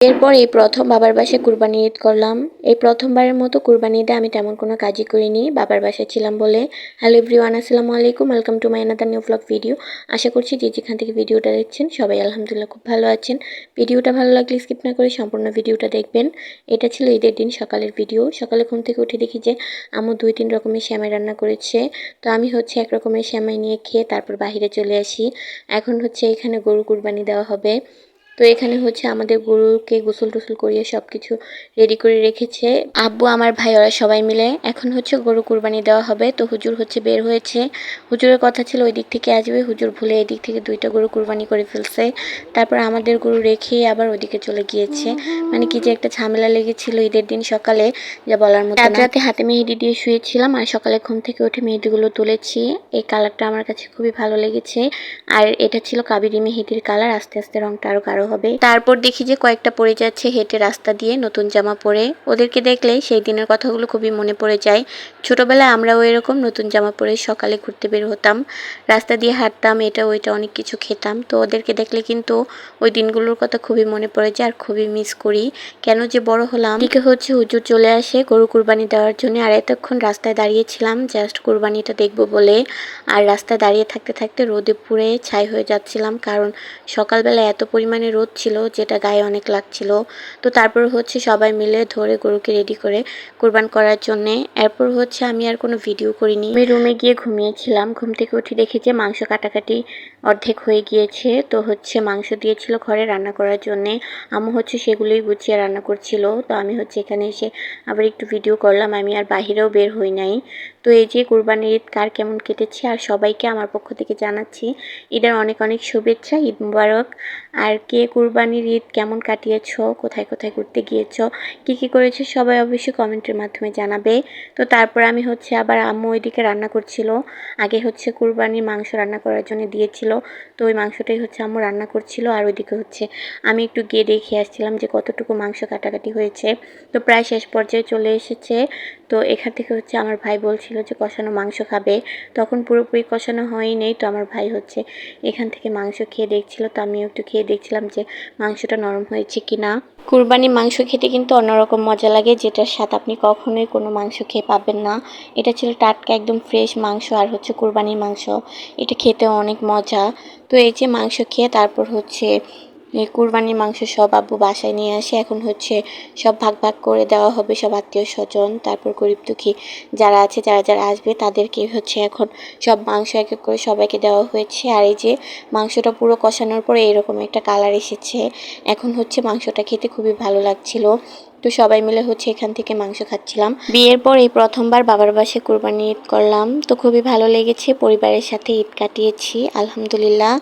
এরপর এই প্রথম বাবার বাসায় কুরবানি ঈদ করলাম। এই প্রথমবারের মতো কুরবানি ঈদে আমি তেমন কোনো কাজই করিনি। বাবার বাসায় ছিলাম বলে হ্যালো এভরিওয়ান আসসালামু আলাইকুম welcome to my another new blog video আশা করছি যে যেখান থেকে ভিডিওটা দেখছেন, সবাই আলহামদুলিল্লাহ খুব ভালো আছেন। ভিডিওটা ভালো লাগলে স্কিপ না করে সম্পূর্ণ ভিডিওটা দেখবেন। এটা ছিল ঈদের দিন সকালের ভিডিও সকালে ঘুম থেকে উঠে দেখি যে আমু দুই তিন রকমের শ্যামাই রান্না করেছে। তো আমি হচ্ছে এক রকমের শ্যামাই নিয়ে খেয়ে তারপর বাইরে চলে আসি। এখন হচ্ছে এখানে গরু কুরবানি দেওয়া হবে। তো এখানে হচ্ছে আমাদের গরুকে গোসল টোসল করিয়ে সব কিছু রেডি করে রেখেছে। আব্বু, আমার ভাই, ওরা সবাই মিলে। এখন হচ্ছে গরু কুরবানি দেওয়া হবে। তো হুজুর হচ্ছে বের হয়েছে। হুজুরের কথা ছিল ওই দিক থেকে আসবে। হুজুর ভুলে এদিক থেকে দুইটা গরু কুরবানি করে ফেলছে। তারপর আমাদের গরু রেখে আবার ওদিকে চলে গিয়েছে। মানে কি যে একটা ঝামেলা লেগেছিল ঈদের দিন সকালে, যা বলার মতো রাত হাতে মেহেদি দিয়ে শুয়েছিলাম আর সকালে ঘুম থেকে উঠে মেহেদিগুলো তুলেছি। এই কালারটা আমার কাছে খুবই ভালো লেগেছে। আর এটা ছিল কাবেরি মেহেদির কালার। আস্তে আস্তে রংটা আরও গাঢ় হবে। তারপর দেখি যে কয়েকটা পড়ে যাচ্ছে হেঁটে রাস্তা দিয়ে নতুন জামা পরে। ওদেরকে দেখলে সেই দিনের কথাগুলো খুবই মনে পড়ে যায়। ছোটবেলায় আমরাও এরকম নতুন জামা পরে সকালে ঘুরতে বের হতাম। রাস্তা দিয়ে হাঁটতাম, এটা ওইটা অনেক কিছু খেতাম। তো ওদেরকে দেখলে কিন্তু ওই দিনগুলোর কথা খুবই মনে পড়ে যায় আর খুবই মিস করি। কেন যে বড় হলাম। দিকে হচ্ছে হুজুর চলে আসে গরু কুরবানি দেওয়ার জন্য। আর এতক্ষণ রাস্তায় দাঁড়িয়েছিলাম জাস্ট কুরবানিটা দেখব বলে। আর রাস্তায় দাঁড়িয়ে থাকতে থাকতে রোদে পুড়ে ছাই হয়ে যাচ্ছিলাম। কারণ সকালবেলা এত পরিমাণে রোদ ছিল, যেটা গায়ে অনেক লাগছিল। তো তারপর হচ্ছে সবাই মিলে ধরে গরুকে রেডি করে কোরবান করার জন্যে। এরপর হচ্ছে আমি আর কোনো ভিডিও করিনি। আমি রুমে গিয়ে ঘুমিয়েছিলাম। ঘুম থেকে উঠে দেখি যে মাংস কাটাকাটি অর্ধেক হয়ে গিয়েছে। তো হচ্ছে মাংস দিয়েছিল ঘরে রান্না করার জন্যে। আমু হচ্ছে সেগুলোই গুছিয়ে রান্না করছিল। তো আমি হচ্ছে এখানে এসে আবার একটু ভিডিও করলাম। আমি আর বাহিরেও বের হই নাই। তো এই যে কোরবানির ঈদ কার কেমন কেটেছে আর সবাইকে আমার পক্ষ থেকে জানাচ্ছি, ঈদের অনেক অনেক শুভেচ্ছা, ঈদ মুবারক। আর কে কুরবানির ঈদ কেমন কাটিয়েছ, কোথায় কোথায় ঘুরতে গিয়েছ, কি কি করেছ সবাই অবশ্যই কমেন্টের মাধ্যমে জানাবে। তো তারপর আমি হচ্ছে আবার আম্মু ওইদিকে রান্না করছিল, আগে হচ্ছে কুরবানির মাংস রান্না করার জন্য দিয়েছিল, তো ওই মাংসটাই হচ্ছে আম্মু রান্না করছিল। আর ওইদিকে হচ্ছে আমি একটু গিয়ে দেখে আসছিলাম যে কতটুকু মাংস কাটাকাটি হয়েছে। তো প্রায় শেষ পর্যায়ে চলে এসেছে তো এখান থেকে হচ্ছে আমার ভাই বলছিল যে কষানো মাংস খাবে। তখন পুরোপুরি কষানো হয়ই নেই তো আমার ভাই হচ্ছে এখান থেকে মাংস খেয়ে দেখছিল। তো আমিও একটু খেয়ে দেখছিলাম যে মাংসটা নরম হয়েছে কি না কুরবানির মাংস খেতে কিন্তু অন্যরকম মজা লাগে, যেটার স্বাদ আপনি কখনোই কোনো মাংস খেয়ে পাবেন না। এটা ছিল টাটকা একদম ফ্রেশ মাংস আর হচ্ছে কুরবানির মাংস। এটা খেতে অনেক মজা। তো এই যে মাংস খেয়ে তারপর হচ্ছে এই কুরবানির মাংস সব আব্বু বাসায় নিয়ে আসে। এখন হচ্ছে সব ভাগ ভাগ করে দেওয়া হবে সব আত্মীয় স্বজন। তারপর গরিব দুঃখী যারা আছে, যারা যারা আসবে, তাদেরকে হচ্ছে এখন সব মাংস এক এক করে সবাইকে দেওয়া হয়েছে। আর এই যে মাংসটা পুরো কষানোর পরে এরকম একটা কালার এসেছে। এখন হচ্ছে মাংসটা খেতে খুবই ভালো লাগছিল। তো সবাই মিলে হচ্ছে এখান থেকে মাংস খাচ্ছিলাম। বিয়ের পর এই প্রথমবার বাবার বাসায় কোরবানি ঈদ করলাম। তো খুবই ভালো লেগেছে। পরিবারের সাথে ঈদ কাটিয়েছি। আলহামদুলিল্লাহ।